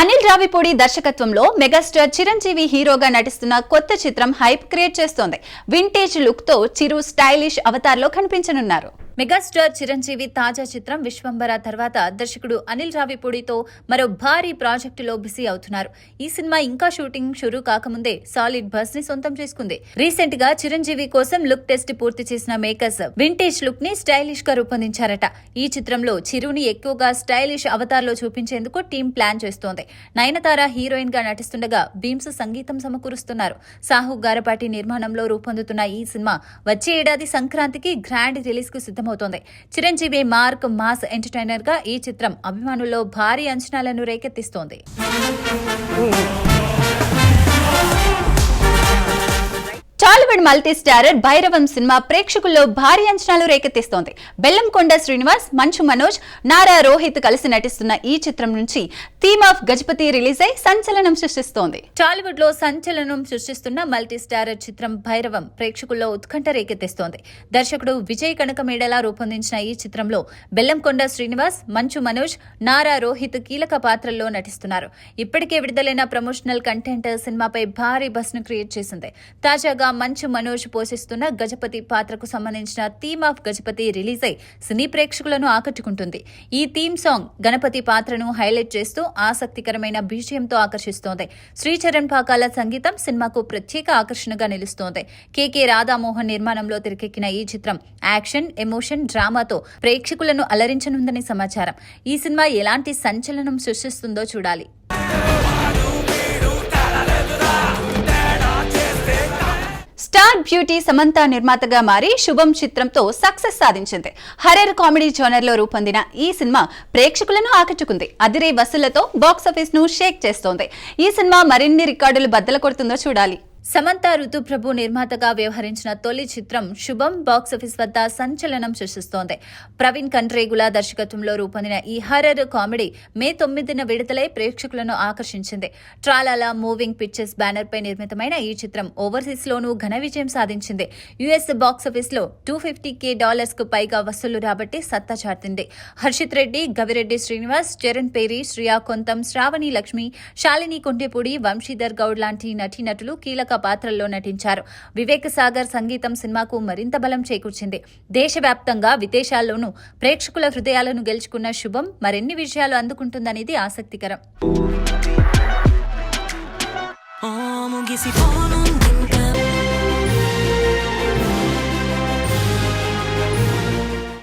అనిల్ రావిపూడి దర్శకత్వంలో మెగాస్టార్ చిరంజీవి హీరోగా నటిస్తున్న కొత్త చిత్రం హైప్ క్రియేట్ చేస్తోంది. వింటేజ్ లుక్తో చిరు స్టైలిష్ అవతార్లో కనిపించనున్నారు. మెగాస్టార్ చిరంజీవి తాజా చిత్రం విశ్వంబర తర్వాత దర్శకుడు అనిల్ రావిపూడితో మరో భారీ ప్రాజెక్టులో బిజీ అవుతున్నారు. ఈ సినిమా ఇంకా షూటింగ్ షురూ కాకముందే సాలిడ్ బస్ని సొంతం చేసుకుంది. రీసెంట్గా చిరంజీవి కోసం లుక్ టెస్ట్ పూర్తి చేసిన మేకర్స్ వింటేజ్ లుక్ని స్టైలిష్గా రూపొందించారట. ఈ చిత్రంలో చిరుని ఎక్కువగా స్టైలిష్ అవతార్లో చూపించేందుకు టీం ప్లాన్ చేస్తోంది. నయనతార హీరోయిన్గా నటిస్తుండగా బీమ్స్ సంగీతం సమకూరుస్తున్నారు. సాహు గారపాటి నిర్మాణంలో రూపొందుతున్న ఈ సినిమా వచ్చే ఏడాది సంక్రాంతికి గ్రాండ్ రిలీజ్కు సిద్ధమవుతోంది చిరంజీవి మార్క్ మాస్ ఎంటర్టైనర్గా ఈ చిత్రం అభిమానుల్లో భారీ అంచనాలను రేకెత్తిస్తోంది. Tollywood multi starrer Bhairavam cinema ప్రేక్షకుల్లో భారీ అంచనాలు రేకెత్తిస్తోంది. బెల్లంకొండ శ్రీనివాస్ మంచు మనోజ్ నారా రోహిత్ కలిసి నటిస్తున్న ఈ చిత్రం నుంచి థీమ్ ఆఫ్ గజపతి రిలీజ్ అయి సంచలనం సృష్టిస్తోంది. టాలీవుడ్లో సంచలనం సృష్టిస్తున్న మల్టీ స్టారర్ చిత్రం భైరవం ప్రేక్షకుల్లో ఉత్కంఠ రేకెత్తిస్తోంది. దర్శకుడు విజయ్ కనకమేడలా రూపొందించిన ఈ చిత్రంలో బెల్లంకొండ శ్రీనివాస్ మంచు మనోజ్ నారా రోహిత్ కీలక పాత్రల్లో నటిస్తున్నారు. ఇప్పటికే విడుదలైన ప్రమోషనల్ కంటెంట్ సినిమాపై భారీ బస్ను క్రియేట్ చేసింది. తాజాగా మంచు మనోజ్ పోషిస్తున్న గజపతి పాత్రకు సంబంధించిన థీమ్ ఆఫ్ గజపతి రిలీజ్ అయి సినీ ప్రేక్షకులను ఆకట్టుకుంటుంది. ఈ థీమ్ సాంగ్ గణపతి పాత్రను హైలైట్ చేస్తూ ఆసక్తికరమైన బీజియంతో ఆకర్షిస్తోంది. శ్రీచరణ్ పాకాల సంగీతం సినిమాకు ప్రత్యేక ఆకర్షణగా నిలుస్తోంది. కేకే రాధామోహన్ నిర్మాణంలో తెరకెక్కిన ఈ చిత్రం యాక్షన్ ఎమోషన్ డ్రామాతో ప్రేక్షకులను అలరించనుందని సమాచారం. ఈ సినిమా ఎలాంటి సంచలనం సృష్టిస్తుందో చూడాలి. డార్క్ బ్యూటీ సమంత నిర్మాతగా మారి శుభం చిత్రంతో సక్సెస్ సాధించింది. హర్రర్ కామెడీ జోనర్లో రూపొందిన ఈ సినిమా ప్రేక్షకులను ఆకట్టుకుంది. అదిరే వసూళ్ళతో బాక్సాఫీస్ను షేక్ చేస్తోంది. ఈ సినిమా మరిన్ని రికార్డులు బద్దలు కొడుతుందో చూడాలి. సమంత ఋతుప్రభు నిర్మాతగా వ్యవహరించిన తొలి చిత్రం శుభం బాక్సాఫీస్ వద్ద సంచలనం సృష్టిస్తోంది. ప్రవీణ్ కండ్రేగుల దర్శకత్వంలో రూపొందిన ఈ హర్రర్ కామెడీ మే తొమ్మిదిన విడుదలై ప్రేక్షకులను ఆకర్షించింది. ట్రాలాల మూవింగ్ పిక్చర్స్ బ్యానర్ పై నిర్మితమైన ఈ చిత్రం ఓవర్సీస్ లోనూ ఘన విజయం సాధించింది. యుఎస్ బాక్సాఫీస్లో టూ ఫిఫ్టీ కే డాలర్స్కు పైగా వసూలు రాబట్టి సత్తా చాటింది. హర్షిత్ రెడ్డి గవిరెడ్డి శ్రీనివాస్ చరణ్ పేరి శ్రియా కొంతం శ్రావణి లక్ష్మి శాలిని కొండెపూడి వంశీధర్ గౌడ్ లాంటి నటీనటులు కీలక పాత్రల్లో నటించారు. వివేక్ సాగర్ సంగీతం సినిమాకు మరింత బలం చేకూర్చింది. దేశవ్యాప్తంగా విదేశాల్లోనూ ప్రేక్షకుల హృదయాలను గెలుచుకున్న శుభం మరిన్ని విజయాలు అందుకుంటుందనేది ఆసక్తికరం.